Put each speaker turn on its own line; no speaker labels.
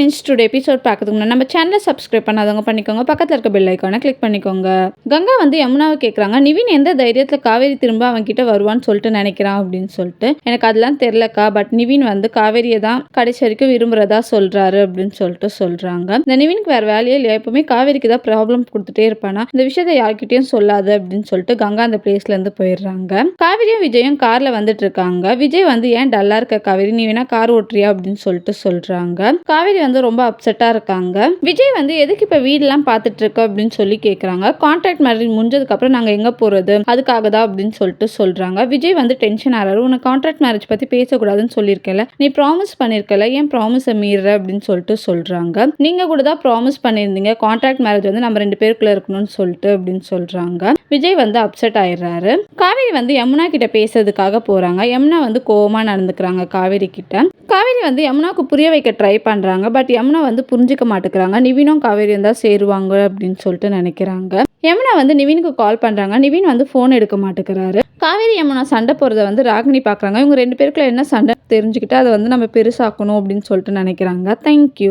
Friends today episode பார்க்கறதுக்கு முன்னாடி நம்ம சேனலை சப்ஸ்கிரைப் பண்ணாதவங்க பண்ணிக்கோங்க. பக்கத்தில் இருக்க பெல் ஐக்கானை கிளிக் பண்ணிக்கோங்க. கங்கா வந்து யமுனாவை கேட்குறாங்க நிவின் எந்த தைரியத்தில் காவேரி திரும்ப அவன் கிட்ட வருவான்னு சொல்லிட்டு நினைக்கிறான் அப்படின்னு சொல்லிட்டு எனக்கு அதெல்லாம் தெரிலக்கா பட் நிவின் வந்து காவேரியை தான் கடைசி வரைக்கும் விரும்புறதா சொல்றாரு அப்படின்னு சொல்லிட்டு சொல்றாங்க. இந்த நிவினுக்கு வேற வேலையே இல்லையா? எப்பவுமே காவேரிக்கு தான் ப்ராப்ளம் கொடுத்துட்டே இருப்பானா? இந்த விஷயத்தை யார்கிட்டயும் சொல்லாது அப்படின்னு சொல்லிட்டு கங்கா அந்த பிளேஸ்ல இருந்து போயிடுறாங்க. காவேரியும் விஜயும் கார்ல வந்துட்டு இருக்காங்க. விஜய் வந்து ஏன் டல்லா இருக்க காவேரி? நீ வேணா கார் ஓட்டுறியா? அப்படின்னு சொல்லிட்டு சொல்றாங்க. காவேரி வந்து ரொம்ப அப்செட்டா இருக்காங்க. விஜய் வந்து எதுக்கு இப்போ வீடெல்லாம் பார்த்துட்டு இருக்க அப்படின்னு சொல்லி கேட்குறாங்க கான்ட்ராக்ட் மேரேஜ் முடிஞ்சதுக்கு அப்புறம் எங்கே எங்க போறது? அதுக்காக தான் அப்படின்னு சொல்லிட்டு சொல்றாங்க. விஜய் வந்து டென்ஷன் ஆகிறாரு உனக்கு கான்ட்ராக்ட் மேரேஜ் பற்றி பேசக்கூடாதுன்னு சொல்லியிருக்கல நீ ப்ராமிஸ் பண்ணியிருக்கல. ஏன் ப்ராமிஸை மீற? அப்படின்னு சொல்லிட்டு சொல்கிறாங்க நீங்க கூட தான் ப்ராமிஸ் பண்ணியிருந்தீங்க. கான்ட்ராக்ட் மேரேஜ் வந்து நம்ம ரெண்டு பேருக்குள்ளே இருக்கணும்னு சொல்லிட்டு அப்படின்னு சொல்கிறாங்க விஜய் வந்து அப்செட் ஆயிடுறாரு. காவேரி வந்து யமுனா கிட்ட பேசுறதுக்காக போகிறாங்க யமுனா வந்து கோவமாக நடந்துக்கிறாங்க காவேரி கிட்ட. காவேரி வந்து யமுனாவுக்கு புரிய வைக்க ட்ரை பண்ணுறாங்க பட் யமுனா வந்து புரிஞ்சுக்க மாட்டேங்கிறாங்க. நிவினும் காவேரியும் தான் சேருவாங்க அப்படின்னு சொல்லிட்டு நினைக்கிறாங்க. யமுனா வந்து நிவினுக்கு கால் பண்ணுறாங்க நிவின் வந்து ஃபோன் எடுக்க மாட்டேங்கிறாரு. காவேரி யமுனா சண்டை போகிறத வந்து ராகினி பார்க்குறாங்க இவங்க ரெண்டு பேருக்குள்ள என்ன சண்டை தெரிஞ்சுக்கிட்டு அதை வந்து நம்ம பெருசாக்கணும் அப்படின்னு சொல்லிட்டு நினைக்கிறாங்க. தேங்க்யூ